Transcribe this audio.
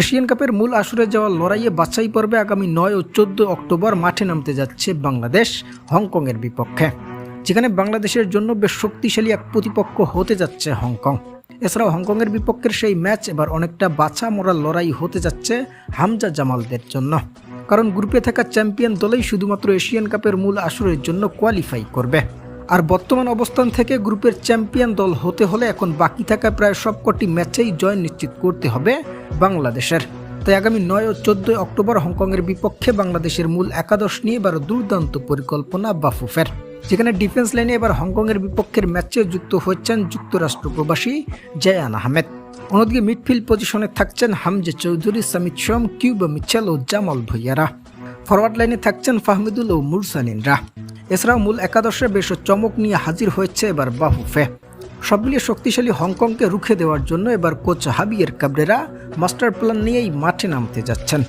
Asian কাপের মূল আসরে যাওয়া লড়াইয়ে বাছাই পর্বে আগামী নয় ও চোদ্দ অক্টোবর মাঠে নামতে যাচ্ছে বাংলাদেশ হংকংয়ের বিপক্ষে, যেখানে বাংলাদেশের জন্য বেশ শক্তিশালী এক প্রতিপক্ষ হতে যাচ্ছে হংকং। এছাড়াও হংকংয়ের বিপক্ষের সেই ম্যাচ এবার অনেকটা বাছা মরা লড়াই হতে যাচ্ছে হামজা জামালদের জন্য। কারণ গ্রুপে থাকা চ্যাম্পিয়ন দলেই শুধুমাত্র এশিয়ান কাপের মূল আসরের জন্য কোয়ালিফাই করবে। আর বর্তমান অবস্থান থেকে গ্রুপের চ্যাম্পিয়ন দল হতে হলে এখন বাকি থাকা প্রায় সবকটি ম্যাচেই জয় নিশ্চিত করতে হবে বাংলাদেশের। তাই আগামী নয় ও চোদ্দই অক্টোবর হংকংয়ের বিপক্ষে বাংলাদেশের মূল একাদশ নিয়ে এবার দুর্দান্ত পরিকল্পনা বাফুফের। যেখানে ডিফেন্স লাইনে এবার হংকংয়ের বিপক্ষের ম্যাচে যুক্ত হচ্ছেন যুক্তরাষ্ট্র প্রবাসী জায়ান আহমেদ। অন্যদিকে মিডফিল্ড পজিশনে থাকছেন হামজে চৌধুরী, সামিত সোম, কিউবা মিচ্ছেল ও জামাল ভুইয়ারা। ফরওয়ার্ড লাইনে থাকছেন ফাহমিদুল ও মুরসালিনরা। এছাড়াও মূল একাদশে বেশ চমক নিয়ে হাজির হয়েছে এবার বাহুফে। সব মিলিয়ে শক্তিশালী হংকংকে রুখে দেওয়ার জন্য এবার coach Javier Cabrera master plan নিয়েই মাঠে নামতে যাচ্ছেন।